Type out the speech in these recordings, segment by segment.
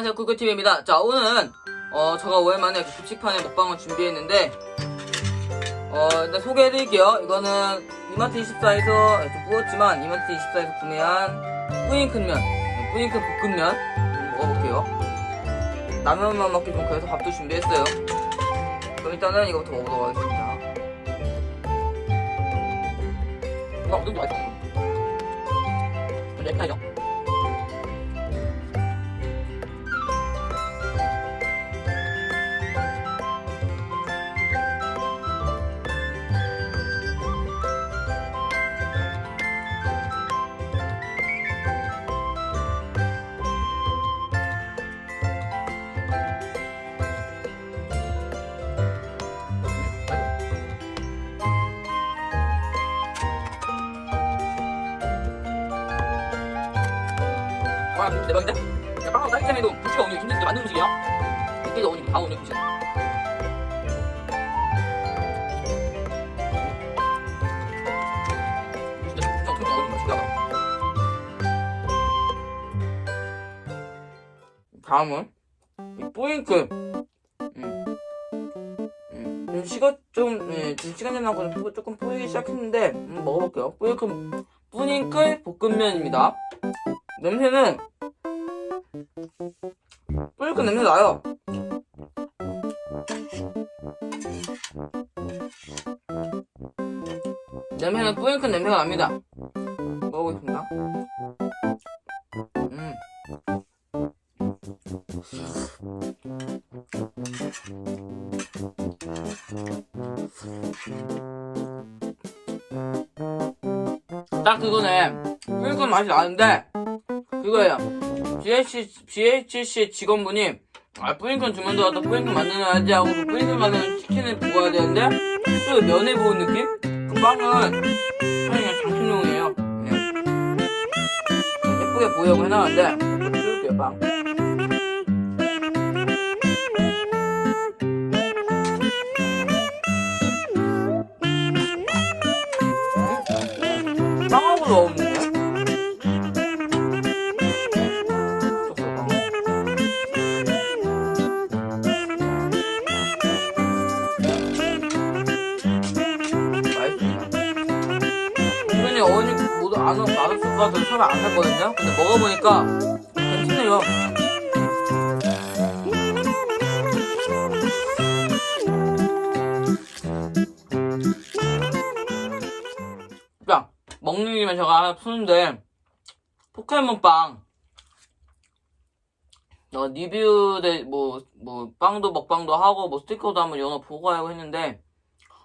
안녕하세요. 꿀꿀TV입니다. 자 오늘은 어 제가 오랜만에 그 급식판에 먹방을 준비했는데 어 일단 소개해드릴게요. 이거는 이마트 24에서 좀 부었지만 이마트 24에서 구매한 뿌잉큰면 네, 뿌잉큰 볶음면 좀 먹어볼게요. 라면만 먹기 좀 그래서 밥도 준비했어요. 그럼 일단은 이거부터 먹어보도록 하겠습니다. 이거 어떤 게 맛있어 랩타이죠 와 대박인데? 야, 빵하고 딸기잼에도 김치가 오늘 힘든데 만드는 음식이야? 이게 오늘 다 오늘 김치 다음은 이 뿌잉크 음. 음. 좀 식어 좀, 예, 좀 시간 지나고 좀 조금 뿌리기 시작했는데 음, 먹어볼게요 뿌잉크 뿌잉클 볶음면입니다 냄새는 뿌리크 냄새 나요. 냄새는 뿌리크 냄새가 납니다. 먹어보겠습니다. 음. 딱 그거네. 뿌리크 맛이 나는데 그거예요. GHC, 직원분이 아 뿌링클 주문 들어왔다 뿌링클 만들어야지 하고 그 뿌링클 만드는 치킨을 구워야 되는데 그 면에 부은 느낌? 그 빵은 그냥 장식용이에요 네. 예쁘게 보이려고 해놨는데 같아서 처음에 안 샀거든요? 근데 먹어보니까 괜찮네요. 야, 먹는 김에 제가 하나 푸는데, 포켓몬빵. 어, 리뷰, 대, 뭐, 뭐, 빵도 먹방도 하고, 뭐, 스티커도 한번 연어 보고 하고 했는데,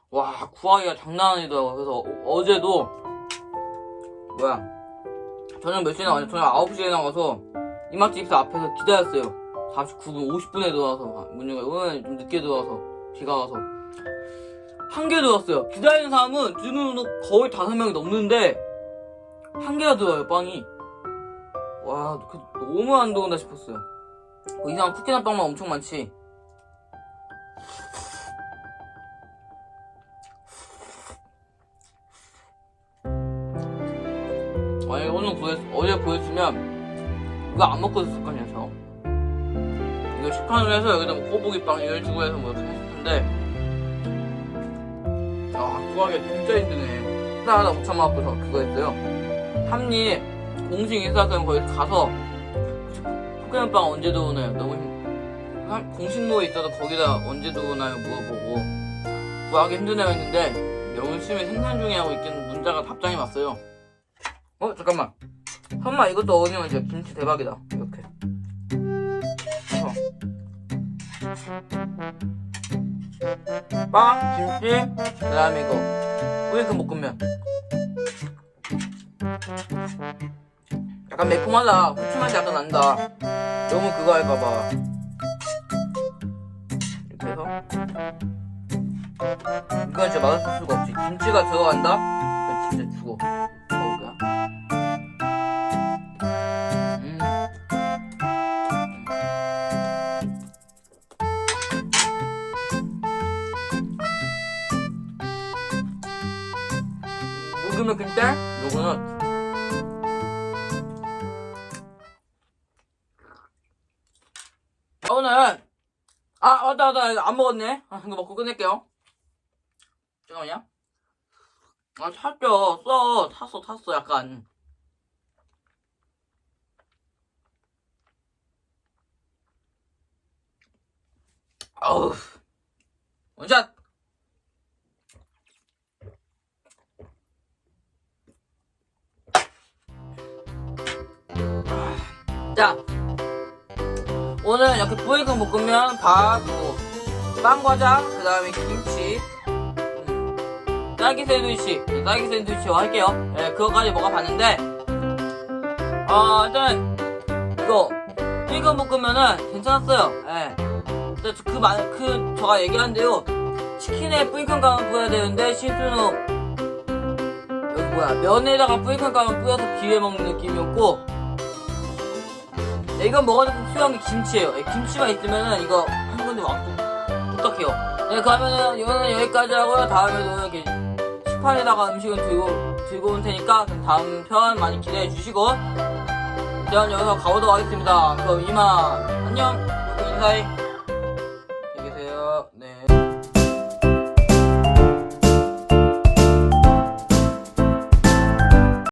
와, 구하기가 장난 아니더라고요. 그래서 어, 제도 뭐야, 저녁 몇 시에 나왔냐? 저녁 9시에 나와서, 이마트 입사 앞에서 기다렸어요. 49분, 50분에 들어와서, 문 열고, 오늘 좀 늦게 들어와서, 비가 와서. 한 개 들어왔어요. 기다리는 사람은 지금 거의 다섯 명이 넘는데, 한 개가 들어와요, 빵이. 와, 그, 너무 안 더운다 싶었어요. 그 이상한 쿠키나 빵만 엄청 많지. 아니 오늘 구했 어제 구했으면 이거 안 먹고 있을 거 아니야 저? 이거 식판을 해서 여기다 뭐 꼬부기빵 이걸 주고 해서 뭐 이렇게 했을 텐데. 아 구하기 진짜 힘드네. 하나 하나 못 참아갖고 저 그거 했어요. 한입 공식 인스타그램 거기 가서 포켓몬빵 언제 들어오나요? 너무 힘 한- 공식모에 있어서 거기다 언제 들어오나요? 물어보고. 구하기 힘드네요 했는데 열심히 생산 중에 하고 있긴 문자가 답장이 왔어요 어 잠깐만. 설마 이것도 어울리면 이제 김치 대박이다. 이렇게. 어. 빵 김치 그 다음에 이거. 뿌링크 볶음면. 약간 매콤하다. 후추 맛이 약간 난다. 너무 그거 할까봐. 이렇게 해서. 이건 진짜 맛없을 수가 없지. 김치가 들어간다? 진짜 죽어 녹으면 근데 요거는 오늘. 아 맞다 맞다. 안 먹었네. 아, 이거 먹고 끝낼게요. 잠깐만요. 아 탔죠. 써. 탔어 탔어 약간. 아우 자 오늘 이렇게 부회금 볶으면 밥, 뭐, 빵과장, 그 다음에 김치, 음, 딸기 샌드위치, 딸기 샌드위치로 할게요. 예, 그거까지 먹어봤는데, 어, 일단, 이거, 부회금 볶으면은 괜찮았어요. 예. 근데 그 말, 그, 제가 얘기한대요. 치킨에 뿌이큰 가면 뿌려야 되는데, 실수는, 여기 뭐야, 면에다가 뿌이큰 가면 뿌려서 기회 먹는 느낌이었고, 네, 이건 먹어도 필요한 게 김치예요. 예, 김치만 있으면은 이거 한 건데 막 똑딱해요. 네, 그러면은 이거는 여기까지 하고요. 다음에도 이렇게 식판에다가 음식을 들고 들고 올 테니까 다음 편 많이 기대해 주시고 일단 여기서 가보도록 하겠습니다. 그럼 이만 안녕. 인사해.